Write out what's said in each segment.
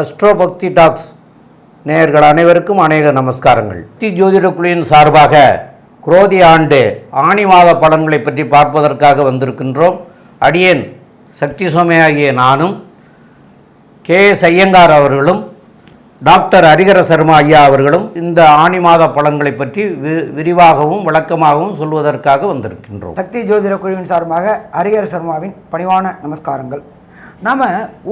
Astro பக்தி tax நேயர்கள் அனைவருக்கும் அநேக நமஸ்காரங்கள். பக்தி ஜோதிட குழுவின் சார்பாக குரோதி ஆண்டு ஆணி மாத பலன்களை பற்றி பார்ப்பதற்காக வந்திருக்கின்றோம். அடியேன் சக்தி சோமையாகிய நானும் கே எஸ் ஐயங்கார் அவர்களும் டாக்டர் ஹரிகர சர்மா ஐயா அவர்களும் இந்த ஆணி மாத பலன்களை பற்றி வி- விரிவாகவும் விளக்கமாகவும் சொல்வதற்காக வந்திருக்கின்றோம். சக்தி ஜோதிட குழுவின் சார்பாக ஹரிகர சர்மாவின் பணிவான நமஸ்காரங்கள். நாம்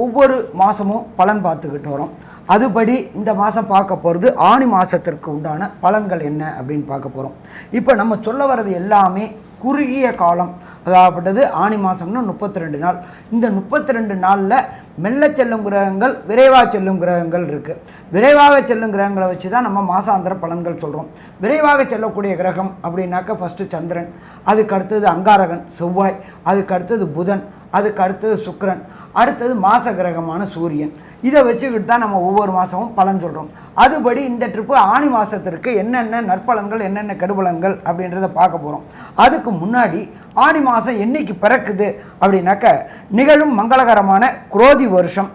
ஒவ்வொரு மாதமும் பலன் பார்த்துக்கிட்டு வரோம். அதுபடி இந்த மாதம் பார்க்க போகிறது ஆணி மாதத்திற்கு உண்டான பலன்கள் என்ன அப்படின்னு பார்க்க போகிறோம் இப்போ நம்ம சொல்ல வர்றது எல்லாமே குறுகிய காலம். அதாகப்பட்டது ஆணி மாதம்னா முப்பத்தி ரெண்டு நாள். இந்த முப்பத்தி ரெண்டு நாளில் மெல்ல செல்லும் கிரகங்கள் விரைவாக செல்லும் கிரகங்கள் இருக்குது விரைவாக செல்லும் கிரகங்களை வச்சு தான் நம்ம மாசாந்திர பலன்கள் சொல்கிறோம் விரைவாக செல்லக்கூடிய கிரகம் அப்படின்னாக்க ஃபஸ்ட்டு சந்திரன் அதுக்கு அடுத்தது அங்காரகன் செவ்வாய் அதுக்கு அடுத்தது புதன் அதுக்கு அடுத்தது சுக்கரன் அடுத்தது மாச கிரகமான சூரியன். இதை வச்சுக்கிட்டு தான் நம்ம ஒவ்வொரு மாதமும் பலன் சொல்கிறோம் அதுபடி இந்த ட்ரிப்பு ஆணி மாதத்திற்கு என்னென்ன நற்பலன்கள் என்னென்ன கெடுபலன்கள் அப்படின்றத பார்க்க போகிறோம் அதுக்கு முன்னாடி ஆணி மாதம் என்னைக்கு பிறக்குது அப்படின்னாக்க நிகழும் மங்களகரமான குரோதி வருஷம்.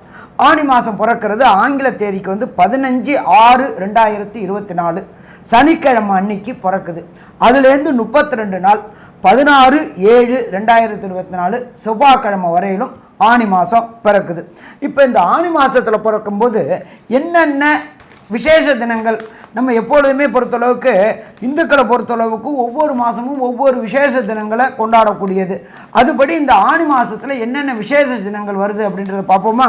ஆணி மாதம் பிறக்கிறது ஆங்கில தேதிக்கு வந்து பதினஞ்சு ஆறு ரெண்டாயிரத்தி இருபத்தி நாலு. சனிக்கிழமை அன்னைக்கு பிறக்குது. அதுலேருந்து முப்பத்தி ரெண்டு நாள் பதினாறு ஏழு ரெண்டாயிரத்தி இருபத்தி நாலு செவ்வாய்க்கிழமை வரையிலும் ஆணி மாதம் பிறக்குது. இப்போ இந்த ஆணி மாதத்தில் பிறக்கும்போது என்னென்ன விசேஷ தினங்கள்? நம்ம எப்பொழுதுமே பொறுத்தளவுக்கு இந்துக்களை பொறுத்தளவுக்கு ஒவ்வொரு மாதமும் ஒவ்வொரு விசேஷ தினங்களை கொண்டாடக்கூடியது. அதுபடி இந்த ஆணி மாதத்தில் என்னென்ன விசேஷ தினங்கள் வருது அப்படின்றத பார்ப்போமா?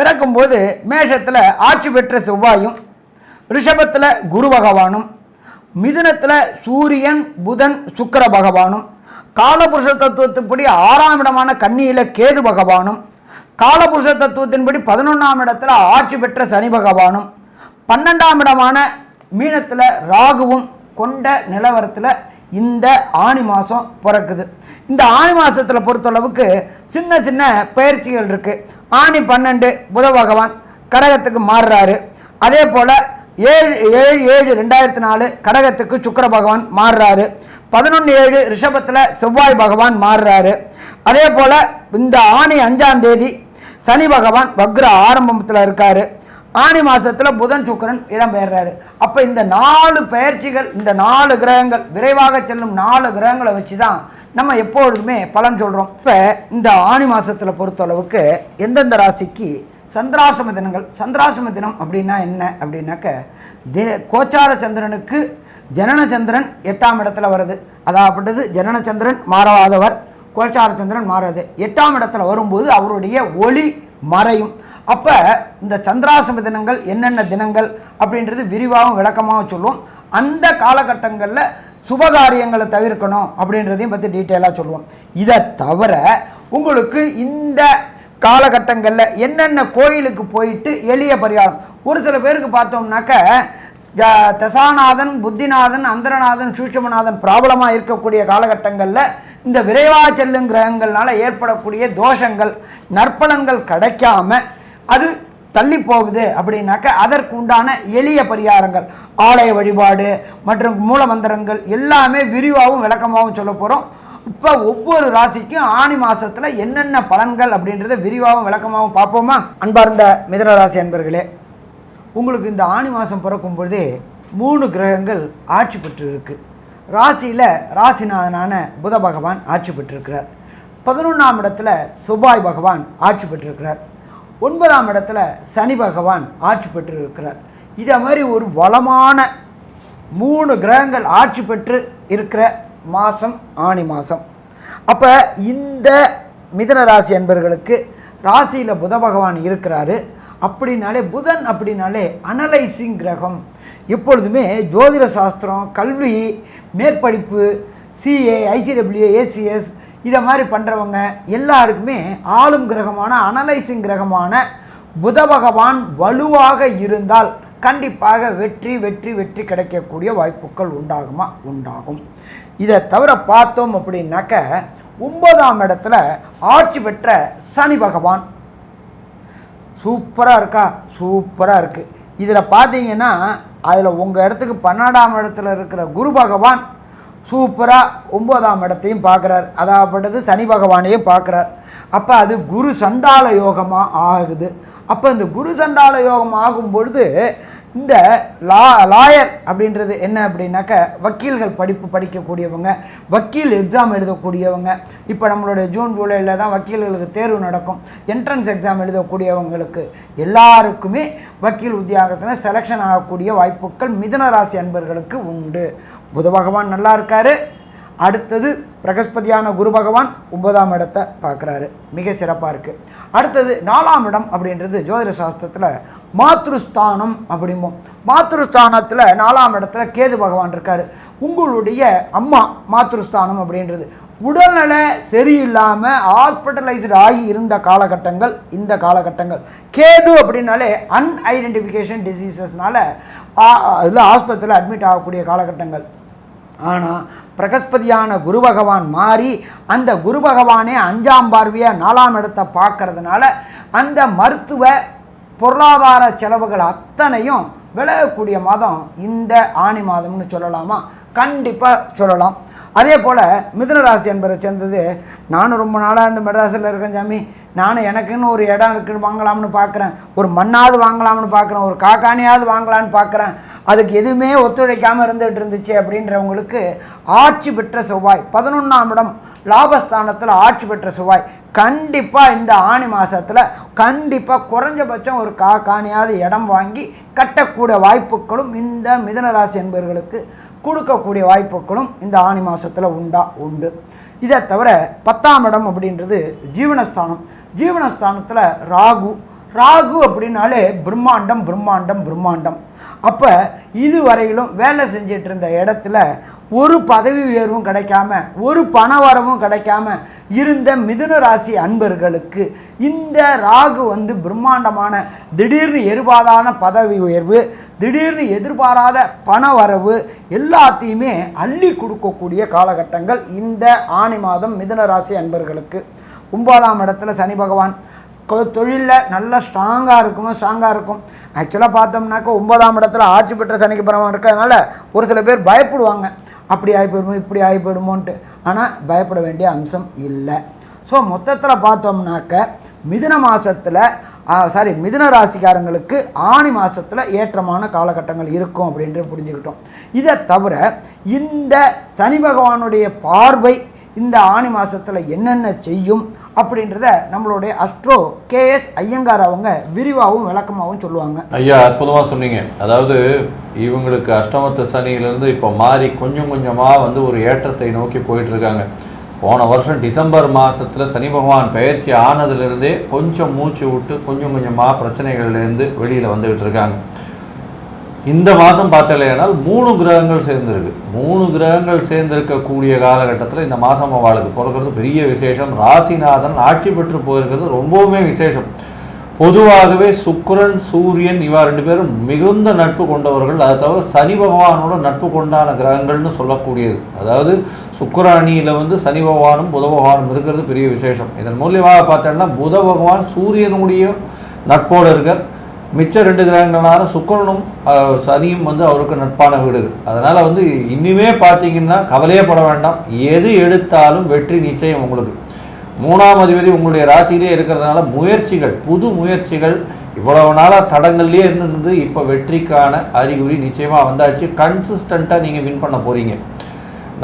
பிறக்கும்போது மேஷத்தில் ஆட்சி பெற்ற செவ்வாயும் ரிஷபத்தில் குரு பகவானும் மிதுனத்தில் சூரியன் புதன் சுக்கிர பகவானும் காலபுருஷ தத்துவத்தின்படி ஆறாம் இடமான கன்னியில் கேது பகவானும் காலபுருஷ தத்துவத்தின்படி பதினொன்றாம் இடத்துல ஆட்சி பெற்ற சனி பகவானும் பன்னெண்டாம் இடமான மீனத்தில் ராகுவும் கொண்ட நிலவரத்தில் இந்த ஆணி மாதம் பிறக்குது. இந்த ஆணி மாதத்தில் பொறுத்தளவுக்கு சின்ன சின்ன பயிற்சிகள் இருக்குது ஆணி பன்னெண்டு புத பகவான் கடகத்துக்கு மாறுறாரு. அதே போல் ஏழு ஏழு ஏழு ரெண்டாயிரத்தி நாலு கடகத்துக்கு சுக்கர பகவான் மாறுறாரு. பதினொன்று ஏழு ரிஷபத்தில் செவ்வாய் பகவான் மாறுறாரு. அதே போல் இந்த ஆணி அஞ்சாம் தேதி சனி பகவான் வக்ர ஆரம்பத்தில் இருக்கார். ஆணி மாதத்தில் புதன் சுக்கரன் இடம்பெயர்றாரு. அப்போ இந்த நாலு பெயர்ச்சிகள் இந்த நாலு கிரகங்கள் விரைவாக செல்லும் நாலு கிரகங்களை வச்சு தான் நம்ம எப்பொழுதுமே பலன் சொல்கிறோம் இப்போ இந்த ஆணி மாதத்தில் பொறுத்தளவுக்கு எந்தெந்த ராசிக்கு சந்திராசிரம தினங்கள் சந்திராசிரம தினம் அப்படின்னா என்ன? அப்படின்னாக்க தி கோச்சார சந்திரனுக்கு ஜனனச்சந்திரன் எட்டாம் இடத்துல வருது அதாகப்பட்டது ஜனனச்சந்திரன் மாறாதவர் கோச்சார சந்திரன் மாறாது. எட்டாம் இடத்துல வரும்போது அவருடைய ஒளி மறையும். அப்போ இந்த சந்திராசிரம தினங்கள் என்னென்ன தினங்கள் அப்படின்றது விரிவாகவும் விளக்கமாகவும் சொல்லுவோம். அந்த காலகட்டங்களில் சுபகாரியங்களை தவிர்க்கணும் அப்படின்றதையும் பற்றி டீட்டெயிலாக சொல்லுவோம். இதை தவிர உங்களுக்கு இந்த காலகட்டங்களில் என்னென்ன கோயிலுக்கு போயிட்டு எளிய பரிகாரம்? ஒரு சில பேருக்கு பார்த்தோம்னாக்க தசாநாதன் புத்திநாதன் அந்தரநாதன் சூட்சமநாதன் ப்ராப்ளமாக இருக்கக்கூடிய காலகட்டங்களில் இந்த விரைவா செல்லும் கிரகங்கள்னால ஏற்படக்கூடிய தோஷங்கள் நற்பலன்கள் கிடைக்காம அது தள்ளி போகுது அப்படின்னாக்க அதற்கு உண்டான எளிய பரிகாரங்கள். ஆலய வழிபாடு மற்றும் மூலமந்திரங்கள் எல்லாமே விரிவாகவும் விளக்கமாகவும் சொல்ல போகிறோம் இப்போ ஒவ்வொரு ராசிக்கும் ஆணி மாதத்தில் என்னென்ன பலன்கள் அப்படின்றத விரிவாகவும் விளக்கமாகவும் பார்ப்போமா? அன்பார்ந்த மிதன ராசி அன்பர்களே உங்களுக்கு இந்த ஆணி மாதம் பிறக்கும் பொழுதே மூணு கிரகங்கள் ஆட்சி பெற்று இருக்குது ராசியில் ராசிநாதனான புத பகவான் ஆட்சி பெற்றிருக்கிறார். பதினொன்றாம் இடத்துல சுபாய் பகவான் ஆட்சி பெற்றிருக்கிறார். ஒன்பதாம் இடத்துல சனி பகவான் ஆட்சி பெற்றிருக்கிறார். இதை மாதிரி ஒரு வளமான மூணு கிரகங்கள் ஆட்சி பெற்று இருக்கிற மாதம் ஆணி மாதம் அப்போ இந்த மிதன ராசி என்பர்களுக்கு ராசியில் புத பகவான் இருக்கிறாரு. அப்படின்னாலே புதன் அப்படின்னாலே அனலைசிங் கிரகம். எப்பொழுதுமே ஜோதிட சாஸ்திரம் கல்வி மேற்படிப்பு சிஏ ஐசிடபிள்யூ ஏசிஎஸ் இதை மாதிரி பண்ணுறவங்க எல்லாருக்குமே ஆளும் கிரகமான அனலைசிங் கிரகமான புத பகவான் வலுவாக இருந்தால் கண்டிப்பாக வெற்றி வெற்றி வெற்றி கிடைக்கக்கூடிய வாய்ப்புகள் உண்டாகுமா? உண்டாகும். இதை தவிர பார்த்தோம் அப்படின்னாக்க ஒன்பதாம் இடத்துல ஆட்சி பெற்ற சனி பகவான். சூப்பராக இருக்கா? சூப்பராக இருக்குது இதில் பார்த்தீங்கன்னா அதில் உங்கள் இடத்துக்கு பன்னெண்டாம் இடத்துல இருக்கிற குரு பகவான் சூப்பராக ஒம்பதாம் இடத்தையும் பார்க்குறார். அதாகப்பட்டது சனி பகவானையும் பார்க்குறார். அப்போ அது குரு சண்டால யோகமாக ஆகுது. அப்போ இந்த குரு சண்டால யோகம் ஆகும் பொழுது இந்த லா லாயர் அப்படின்றது என்ன அப்படின்னாக்க வக்கீல்கள் படிப்பு படிக்கக்கூடியவங்க வக்கீல் எக்ஸாம் எழுதக்கூடியவங்க. இப்போ நம்மளுடைய ஜூன் ஜூலையில் தான் வக்கீல்களுக்கு தேர்வு நடக்கும். என்ட்ரன்ஸ் எக்ஸாம் எழுதக்கூடியவங்களுக்கு எல்லாருக்குமே வக்கீல் உத்தியோகத்தில் செலெக்ஷன் ஆகக்கூடிய வாய்ப்புகள் மிதுன ராசி அன்பர்களுக்கு உண்டு. புத பகவான் நல்லா இருக்காரு. அடுத்தது பிரகஸ்பதியான குரு பகவான் ஒன்பதாம் இடத்தை பார்க்குறாரு. மிக சிறப்பாக இருக்குது அடுத்தது நாலாம் இடம் அப்படின்றது ஜோதிட சாஸ்திரத்தில் மாத்ருஸ்தானம் அப்படிம்போம். மாத்ருஸ்தானத்தில் நாலாம் இடத்துல கேது பகவான் இருக்கார். உங்களுடைய அம்மா மாத்ருஸ்தானம் அப்படின்றது. உடல்நல சரியில்லாமல் ஹாஸ்பிட்டலைஸ்டு ஆகி இருந்த காலகட்டங்கள் இந்த காலகட்டங்கள். கேது அப்படின்னாலே அன்ஐடென்டிஃபிகேஷன் டிசீசஸ்னால அதில் ஆஸ்பத்திரியில் அட்மிட் ஆகக்கூடிய காலகட்டங்கள். ஆனால் பிரகஸ்பதியான குரு பகவான் மாறி அந்த குரு பகவானே அஞ்சாம் பார்வையாக நாலாம் இடத்தை பார்க்கறதுனால அந்த மருத்துவ பொருளாதார செலவுகள் அத்தனையும் விளையக்கூடிய மாதம் இந்த ஆணி மாதம்னு சொல்லலாமா? கண்டிப்பாக சொல்லலாம். அதே போல் மிதுன ராசி என்பதை சேர்ந்தது நானும் ரொம்ப நாளாக இந்த மெட்ராஸில் இருக்கேன் சாமி. நானும் எனக்குன்னு ஒரு இடம் இருக்குன்னு வாங்கலாம்னு பார்க்குறேன் ஒரு மண்ணாவது வாங்கலாம்னு பார்க்குறேன் ஒரு காக்கானியாவது வாங்கலாம்னு பார்க்குறேன் அதுக்கு எதுவுமே ஒத்துழைக்காமல் இருந்துகிட்டு இருந்துச்சு அப்படின்றவங்களுக்கு ஆட்சி பெற்ற செவ்வாய். பதினொன்றாம் இடம் லாபஸ்தானத்தில் ஆட்சி பெற்ற செவ்வாய். கண்டிப்பாக இந்த ஆணி மாதத்தில் கண்டிப்பாக குறைஞ்சபட்சம் ஒரு காக்கானியாவது இடம் வாங்கி கட்டக்கூடிய வாய்ப்புகளும் இந்த மிதனராசி என்பவர்களுக்கு கொடுக்கக்கூடிய வாய்ப்புகளும் இந்த ஆணி மாதத்தில் உண்டா? உண்டு. இதை தவிர பத்தாம் இடம் அப்படின்றது ஜீவனஸ்தானம். ஜீவனஸ்தானத்தில் ராகு. ராகு அப்படின்னாலே பிரம்மாண்டம் பிரம்மாண்டம் பிரம்மாண்டம். அப்போ இதுவரையிலும் வேலை செஞ்சிட்டு இருந்த இடத்துல ஒரு பதவி உயர்வும் கிடைக்காம ஒரு பண வரவும் கிடைக்காம இருந்த மிதுன ராசி அன்பர்களுக்கு இந்த ராகு வந்து பிரம்மாண்டமான திடீர்னு எருபாதான பதவி உயர்வு திடீர்னு எதிர்பாராத பண வரவு எல்லாத்தையுமே அள்ளி கொடுக்கக்கூடிய காலகட்டங்கள் இந்த ஆணி மாதம் மிதுன ராசி அன்பர்களுக்கு. ஒன்பதாம் இடத்துல சனி பகவான். தொழிலில் நல்லா ஸ்ட்ராங்காக இருக்குங்க ஸ்ட்ராங்காக இருக்கும். ஆக்சுவலாக பார்த்தோம்னாக்கா ஒன்பதாம் இடத்துல ஆட்சி பெற்ற சனிக்கு பரவம் இருக்கிறதுனால ஒரு சில பேர் பயப்படுவாங்க. அப்படி ஆகி போயிடுமோ இப்படி ஆகி போயிடுமோன்ட்டு ஆனால் பயப்பட வேண்டிய அம்சம் இல்லை. ஸோ மொத்தத்தில் பார்த்தோம்னாக்க மிதுன மாதத்தில் சாரி மிதுன ராசிக்காரங்களுக்கு ஆணி மாதத்தில் ஏற்றமான காலகட்டங்கள் இருக்கும் அப்படின்ட்டு புரிஞ்சுக்கிட்டோம். இதை தவிர இந்த சனி பகவானுடைய பார்வை இந்த ஆணி மாதத்தில் என்னென்ன செய்யும் அப்படின்றத நம்மளுடைய அஸ்ட்ரோ கேஎஸ் ஐயங்கார் அவங்க விரிவாகவும் விளக்கமாகவும் சொல்லுவாங்க. ஐயா அற்புதமாக சொன்னீங்க. அதாவது இவங்களுக்கு அஷ்டமத்து சனியிலேருந்து இப்போ மாறி கொஞ்சம் கொஞ்சமாக வந்து ஒரு ஏற்றத்தை நோக்கி போயிட்டுருக்காங்க. போன வருஷம் டிசம்பர் மாதத்தில் சனி பகவான் பயிற்சி ஆனதுலேருந்தே கொஞ்சம் மூச்சு விட்டு கொஞ்சம் கொஞ்சமாக பிரச்சனைகள்லேருந்து வெளியில் வந்துக்கிட்டு இருக்காங்க இந்த மாதம் பார்த்தலையானால் மூணு கிரகங்கள் சேர்ந்துருக்கு. மூணு கிரகங்கள் சேர்ந்திருக்கக்கூடிய காலகட்டத்தில் இந்த மாதம் அவளுக்கு பிறக்கிறது பெரிய விசேஷம். ராசிநாதன் ஆட்சி பெற்று போயிருக்கிறது ரொம்பவுமே விசேஷம். பொதுவாகவே சுக்கரன் சூரியன் இவா ரெண்டு பேரும் மிகுந்த நட்பு கொண்டவர்கள். அதை தவிர சனி பகவானோட நட்பு கொண்டான கிரகங்கள்னு சொல்லக்கூடியது. அதாவது சுக்கிர அணியில் வந்து சனி பகவானும் புத பகவானும் இருக்கிறது பெரிய விசேஷம். இதன் மூலியமாக பார்த்தோம்னா புத பகவான் சூரியனுடைய நட்போடு இருக்கார். மிச்ச ரெண்டு கிரகங்களான சுக்கரனும் சனியும் வந்து அவருக்கு நட்பான வீடுகள். அதனால் வந்து இனிமே பார்த்தீங்கன்னா கவலையே பட வேண்டாம். எது எடுத்தாலும் வெற்றி நிச்சயம் உங்களுக்கு. மூணாம் அதிபதி உங்களுடைய ராசியிலே இருக்கிறதுனால முயற்சிகள் புது முயற்சிகள் இவ்வளவு நாளாக தடங்கள்லேயே இருந்திருந்து இப்போ வெற்றிக்கான அறிகுறி நிச்சயமாக வந்தாச்சு. கன்சிஸ்டண்ட்டாக நீங்கள் வின் பண்ண போகிறீங்க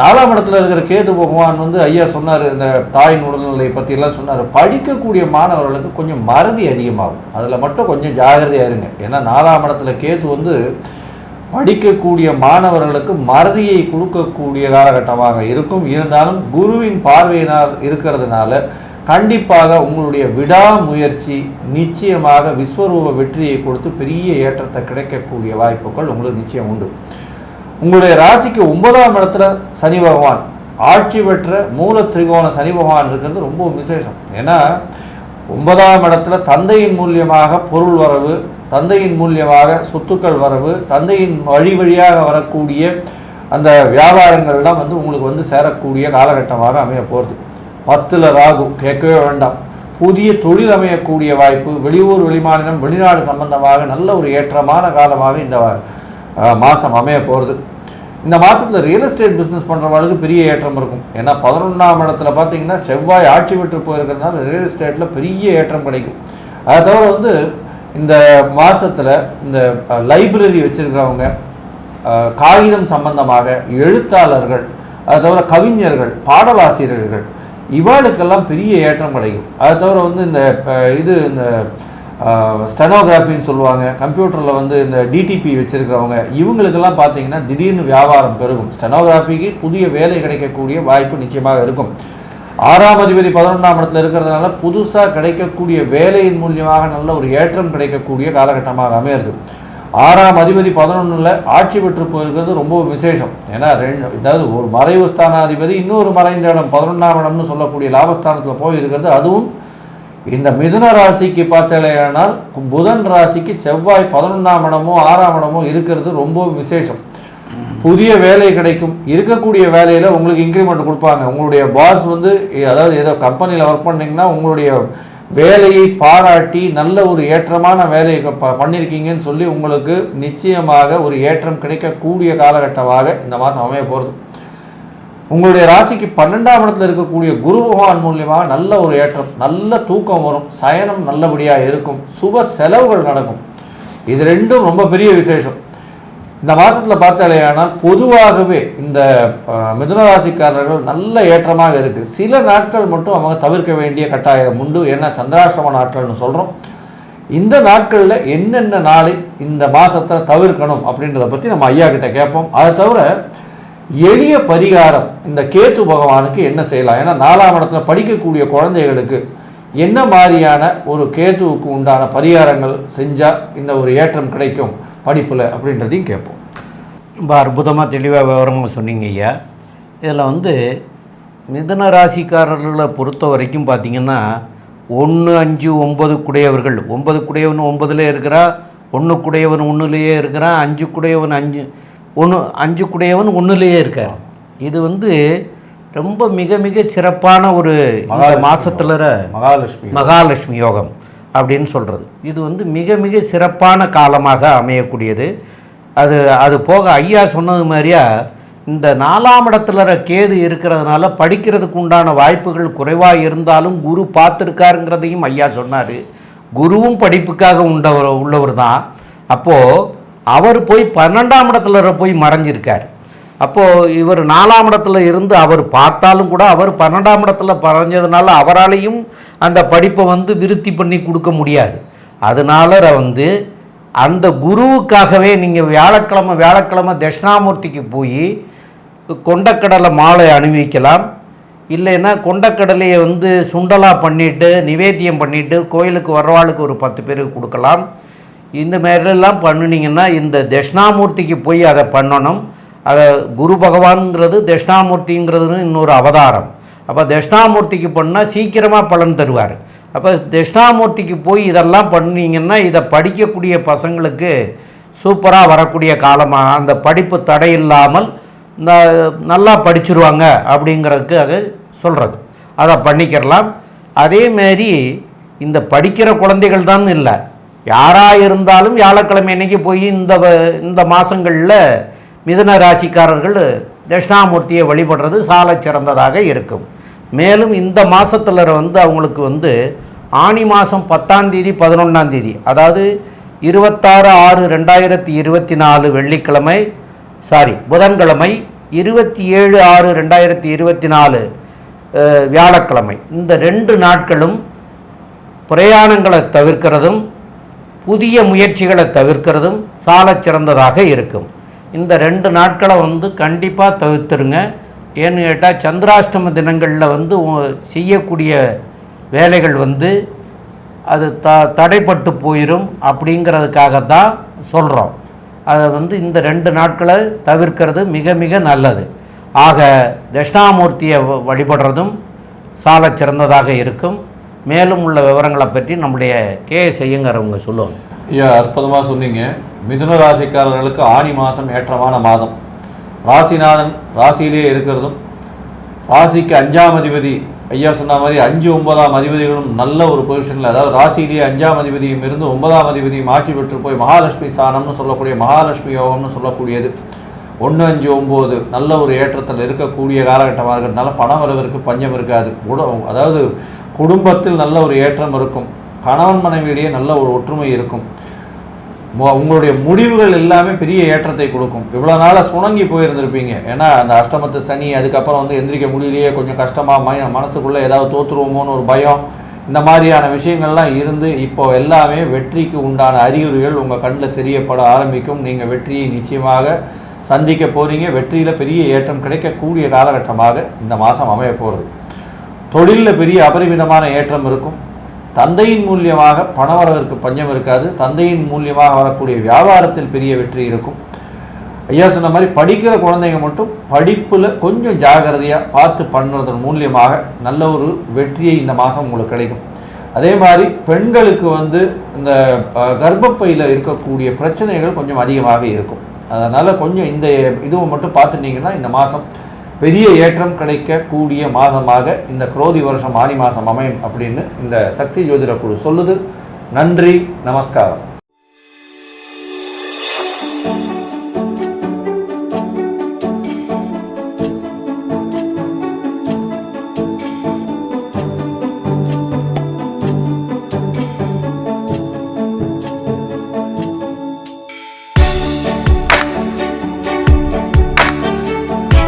நாலாம் இடத்துல இருக்கிற கேது பகவான் வந்து ஐயா சொன்னார் இந்த தாய் நூடல்நிலையை பற்றியெல்லாம் சொன்னார். படிக்கக்கூடிய மாணவர்களுக்கு கொஞ்சம் மறதி அதிகமாகும். அதில் மட்டும் கொஞ்சம் ஜாகிரதையாக இருங்க. ஏன்னா நாலாம் இடத்துல கேது வந்து படிக்கக்கூடிய மாணவர்களுக்கு மறதியை கொடுக்கக்கூடிய காலகட்டமாக இருக்கும். இருந்தாலும் குருவின் பார்வையினால் இருக்கிறதுனால கண்டிப்பாக உங்களுடைய விடாமுயற்சி நிச்சயமாக விஸ்வரூப வெற்றியை கொடுத்து பெரிய ஏற்றத்தை கிடைக்கக்கூடிய வாய்ப்புகள் உங்களுக்கு நிச்சயம் உண்டு. உங்களுடைய ராசிக்கு ஒன்பதாம் இடத்துல சனி பகவான். ஆட்சி பெற்ற மூல திரிகோண சனி பகவான் இருக்கிறது ரொம்ப விசேஷம். ஏன்னா ஒன்பதாம் இடத்துல தந்தையின் மூலியமாக பொருள் வரவு தந்தையின் மூலியமாக சொத்துக்கள் வரவு தந்தையின் வழி வழியாக வரக்கூடிய அந்த வியாபாரங்கள்லாம் வந்து உங்களுக்கு வந்து சேரக்கூடிய காலகட்டமாக அமைய போகிறது பத்தில் ராகு கேட்கவே வேண்டாம். புதிய தொழில் அமையக்கூடிய வாய்ப்பு வெளியூர் வெளிமாநிலம் வெளிநாடு சம்பந்தமாக நல்ல ஒரு ஏற்றமான காலமாக இந்த மாதம் அமைய போகிறது இந்த மாதத்தில் ரியல் எஸ்டேட் பிஸ்னஸ் பண்ணுறவங்களுக்கு பெரிய ஏற்றம் இருக்கும். ஏன்னா பதினொன்றாம் இடத்துல பார்த்தீங்கன்னா செவ்வாய் ஆட்சி விட்டு போயிருக்கிறதுனால ரியல் எஸ்டேட்டில் பெரிய ஏற்றம் கிடைக்கும். அதை தவிர வந்து இந்த மாதத்தில் இந்த லைப்ரரி வச்சுருக்கிறவங்க காகிதம் சம்பந்தமாக எழுத்தாளர்கள் அதை தவிர கவிஞர்கள் பாடலாசிரியர்கள் இவாளுக்கெல்லாம் பெரிய ஏற்றம் கிடைக்கும். அதை தவிர வந்து இந்த இது இந்த ஸ்டெனோகிராஃபின்னு சொல்லுவாங்க கம்ப்யூட்டரில் வந்து இந்த டிடிபி வச்சுருக்கிறவங்க இவங்களுக்கெல்லாம் பார்த்தீங்கன்னா திடீர்னு வியாபாரம் பெருகும். ஸ்டெனோகிராஃபிக்கு புதிய வேலை கிடைக்கக்கூடிய வாய்ப்பு நிச்சயமாக இருக்கும். ஆறாம் அதிபதி பதினொன்றாம் இடத்துல இருக்கிறதுனால புதுசாக கிடைக்கக்கூடிய வேலையின் மூலியமாக நல்ல ஒரு ஏற்றம் கிடைக்கக்கூடிய காலகட்டமாக அமையிறது. ஆறாம் அதிபதி பதினொன்றில் ஆட்சி பெற்று போயிருக்கிறது ரொம்ப விசேஷம். ஏன்னா ரெண்டு அதாவது ஒரு மறைவு ஸ்தானாதிபதி இன்னொரு மறைந்த இடம் பதினொன்றாம் இடம்னு சொல்லக்கூடிய லாபஸ்தானத்தில் போய் இருக்கிறது அதுவும் இந்த மிதுன ராசிக்கு பார்த்தாலேயானால் புதன் ராசிக்கு செவ்வாய் பதினொன்றாம் இடமோ ஆறாம் இடமோ இருக்கிறது ரொம்ப விசேஷம். புதிய வேலை கிடைக்கும். இருக்கக்கூடிய வேலையில் உங்களுக்கு இன்க்ரிமெண்ட் கொடுப்பாங்க. உங்களுடைய பாஸ் வந்து அதாவது ஏதோ கம்பெனியில் ஒர்க் பண்ணீங்கன்னா உங்களுடைய வேலையை பாராட்டி நல்ல ஒரு ஏற்றமான வேலையை ப- பண்ணியிருக்கீங்கன்னு சொல்லி உங்களுக்கு நிச்சயமாக ஒரு ஏற்றம் கிடைக்கக்கூடிய காலகட்டமாக இந்த மாதம் அமைய போகிறது உங்களுடைய ராசிக்கு பன்னெண்டாம் இடத்துல இருக்கக்கூடிய குரு பகவான் மூலியமாக நல்ல ஒரு ஏற்றம் நல்ல தூக்கம் வரும் சயனம் நல்லபடியாக இருக்கும் சுப செலவுகள் நடக்கும். இது ரெண்டும் ரொம்ப பெரிய விசேஷம். இந்த மாதத்தில் பார்த்தாலேயானால் பொதுவாகவே இந்த மிதுனராசிக்காரர்கள் மிதுன ராசிக்காரர்கள் நல்ல ஏற்றமாக இருக்குது சில நாட்கள் மட்டும் அவங்க தவிர்க்க வேண்டிய கட்டாயம் உண்டு. ஏன்னா சந்திராஷ்டம நாட்கள்னு சொல்கிறோம் இந்த நாட்களில் என்னென்ன நாளை இந்த மாதத்தை தவிர்க்கணும் அப்படின்றத பற்றி நம்ம ஐயா கிட்ட கேட்போம். அதை தவிர எளிய பரிகாரம் இந்த கேத்து பகவானுக்கு என்ன செய்யலாம்? ஏன்னா நாலாம் இடத்துல படிக்கக்கூடிய குழந்தைகளுக்கு என்ன மாதிரியான ஒரு கேத்துவுக்கு உண்டான பரிகாரங்கள் செஞ்சால் இந்த ஒரு ஏற்றம் கிடைக்கும் படிப்பில் அப்படின்றதையும் கேட்போம். ரொம்ப அற்புதமாக தெளிவாக விவரமாக சொன்னீங்க ஐயா. இதில் வந்து மிதன ராசிக்காரர்களை பொறுத்த வரைக்கும் பார்த்தீங்கன்னா ஒன்று அஞ்சு ஒன்பது குடையவர்கள். ஒன்பது குடையவன் ஒன்பதுலேயே இருக்கிறான் ஒன்று குடையவன் ஒன்றுலேயே இருக்கிறான் அஞ்சு குடையவன் அஞ்சு ஒன்று அஞ்சு குடையவன் ஒன்றுலேயே இருக்கார். இது வந்து ரொம்ப மிக மிக சிறப்பான ஒரு மாசத்துல மகாலட்சுமி மகாலட்சுமி யோகம் அப்படின்னு சொல்கிறது இது வந்து மிக மிக சிறப்பான காலமாக அமையக்கூடியது. அது அது போக ஐயா சொன்னது மாதிரியா இந்த நாலாம் இடத்துல கேது இருக்கிறதுனால படிக்கிறதுக்கு உண்டான வாய்ப்புகள் குறைவாக இருந்தாலும் குரு பார்த்துருக்காருங்கிறதையும் ஐயா சொன்னார். குருவும் படிப்புக்காக உண்டவர் உள்ளவர் தான். அப்போது அவர் போய் பன்னெண்டாம் இடத்துல போய் மறைஞ்சிருக்கார். அப்போது இவர் நாலாம் இடத்துல இருந்து அவர் பார்த்தாலும் கூட அவர் பன்னெண்டாம் இடத்துல பறஞ்சதுனால அவராலையும் அந்த படிப்பை வந்து விருத்தி பண்ணி கொடுக்க முடியாது. அதனால வந்து அந்த குருவுக்காகவே நீங்கள் வியாழக்கிழமை வியாழக்கிழமை தட்சிணாமூர்த்திக்கு போய் கொண்டக்கடலை மாலை அணிவிக்கலாம். இல்லைன்னா கொண்டக்கடலையை வந்து சுண்டலாக பண்ணிவிட்டு நிவேத்தியம் பண்ணிவிட்டு கோயிலுக்கு வர்றவாளுக்கு ஒரு பத்து பேருக்கு கொடுக்கலாம். இந்த மாதிரிலாம் பண்ணினீங்கன்னா இந்த தட்சிணாமூர்த்திக்கு போய் அதை பண்ணணும். அதை குரு பகவான்ங்கிறது தட்சிணாமூர்த்திங்கிறது இன்னொரு அவதாரம். அப்போ தட்சிணாமூர்த்திக்கு பண்ணால் சீக்கிரமாக பலன் தருவார். அப்போ தட்சிணாமூர்த்திக்கு போய் இதெல்லாம் பண்ணிங்கன்னா இதை படிக்கக்கூடிய பசங்களுக்கு சூப்பராக வரக்கூடிய காலமாக அந்த படிப்பு தடையில்லாமல் இந்த நல்லா படிச்சிருவாங்க அப்படிங்கிறதுக்கு அது சொல்கிறது அதை பண்ணிக்கிறலாம் அதேமாரி இந்த படிக்கிற குழந்தைகள் தான் இல்லை. யாராக இருந்தாலும் வியாழக்கிழமை அன்னைக்கு போய் இந்த வ- இந்த மாதங்களில் மிதன ராசிக்காரர்கள் தட்சிணாமூர்த்தியை வழிபடுறது சால சிறந்ததாக இருக்கும். மேலும் இந்த மாதத்தில் வந்து அவங்களுக்கு வந்து ஆனி மாதம் பத்தாம் தேதி பதினொன்றாம் தேதி. அதாவது இருபத்தாறு ஆறு ரெண்டாயிரத்தி இருபத்தி நாலு வெள்ளிக்கிழமை சாரி புதன்கிழமை இருபத்தி ஏழு ஆறு ரெண்டாயிரத்தி இருபத்தி நாலு வியாழக்கிழமை. இந்த ரெண்டு நாட்களும் பிரயாணங்களை தவிர்க்கிறதும் புதிய முயற்சிகளை தவிர்க்கிறதும் சாலச் சிறந்ததாக இருக்கும். இந்த ரெண்டு நாட்களை வந்து கண்டிப்பாக தவிர்த்துருங்க. ஏன்னு கேட்டால் சந்திராஷ்டம தினங்களில் வந்து உ- செய்யக்கூடிய வேலைகள் வந்து அது த தடைப்பட்டு போயிடும் அப்படிங்கிறதுக்காக தான் சொல்கிறோம் அதை வந்து இந்த ரெண்டு நாட்களை தவிர்க்கிறது மிக மிக நல்லது. ஆக தட்சிணாமூர்த்தியை வ- வழிபடுறதும் சாலச் சிறந்ததாக இருக்கும். மேலும் உள்ள விவரங்களை பற்றி நம்முடைய கே செய்யுங்கிறவங்க சொல்லுவாங்க. ஐயா அற்புதமாக சொன்னீங்க. மிதுன ராசிக்காரர்களுக்கு ஆணி மாதம் ஏற்றமான மாதம். ராசிநாதன் ராசியிலே இருக்கிறதும் ராசிக்கு அஞ்சாம் அதிபதி ஐயா சொன்ன மாதிரி அஞ்சு ஒன்பதாம் அதிபதிகளும் நல்ல ஒரு பொசிஷனில் அதாவது ராசியிலேயே அஞ்சாம் அதிபதியும் இருந்து ஒன்பதாம் அதிபதியும் ஆட்சி பெற்று போய் மகாலட்சுமி ஸ்தானம்னு சொல்லக்கூடிய மகாலட்சுமி யோகம்னு சொல்லக்கூடியது. ஒன்று அஞ்சு ஒம்பது நல்ல ஒரு ஏற்றத்தில் இருக்கக்கூடிய காலகட்டமாக இருக்கிறதுனால பணம் வரவிற்கு பஞ்சம் இருக்காது. அதாவது குடும்பத்தில் நல்ல ஒரு ஏற்றம் இருக்கும். கணவன் மனைவியிடையே நல்ல ஒரு ஒற்றுமை இருக்கும். உங்களுடைய முடிவுகள் எல்லாமே பெரிய ஏற்றத்தை கொடுக்கும். இவ்வளோ நாளாக சுணங்கி போயிருந்திருப்பீங்க. ஏன்னா அந்த அஷ்டமத்து சனி அதுக்கப்புறம் வந்து எந்திரிக்க முடியலையே கொஞ்சம் கஷ்டமாக ம மனசுக்குள்ளே ஏதாவது தோற்றுருவோமோன்னு ஒரு பயம். இந்த மாதிரியான விஷயங்கள்லாம் இருந்து இப்போ எல்லாமே வெற்றிக்கு உண்டான அறிகுறிகள் உங்கள் கண்ணில் தெரியப்பட ஆரம்பிக்கும். நீங்கள் வெற்றியை நிச்சயமாக சந்திக்க போகிறீங்க வெற்றியில் பெரிய ஏற்றம் கிடைக்கக்கூடிய காலகட்டமாக இந்த மாதம் அமைய போகிறது தொழிலில் பெரிய அபரிமிதமான ஏற்றம் இருக்கும். தந்தையின் மூலியமாக பணவரவிற்கு பஞ்சம் இருக்காது. தந்தையின் மூலியமாக வரக்கூடிய வியாபாரத்தில் பெரிய வெற்றி இருக்கும். ஐயா சொன்ன மாதிரி படிக்கிற குழந்தைங்க மட்டும் படிப்பில் கொஞ்சம் ஜாகிரதையாக பார்த்து பண்ணுறதன் மூலியமாக நல்ல ஒரு வெற்றியை இந்த மாதம் உங்களுக்கு கிடைக்கும். அதே மாதிரி பெண்களுக்கு வந்து இந்த கர்ப்பப்பையில் இருக்கக்கூடிய பிரச்சனைகள் கொஞ்சம் அதிகமாக இருக்கும். அதனால் கொஞ்சம் இந்த இதுவும் மட்டும் பார்த்துட்டீங்கன்னா இந்த மாதம் பெரிய ஏற்றம் கிடைக்கக்கூடிய மாதமாக இந்த குரோதி வருஷம் ஆடி மாதம் அமையும் அப்படின்னு இந்த சக்தி ஜோதிட குழு சொல்லுது. நன்றி நமஸ்காரம்.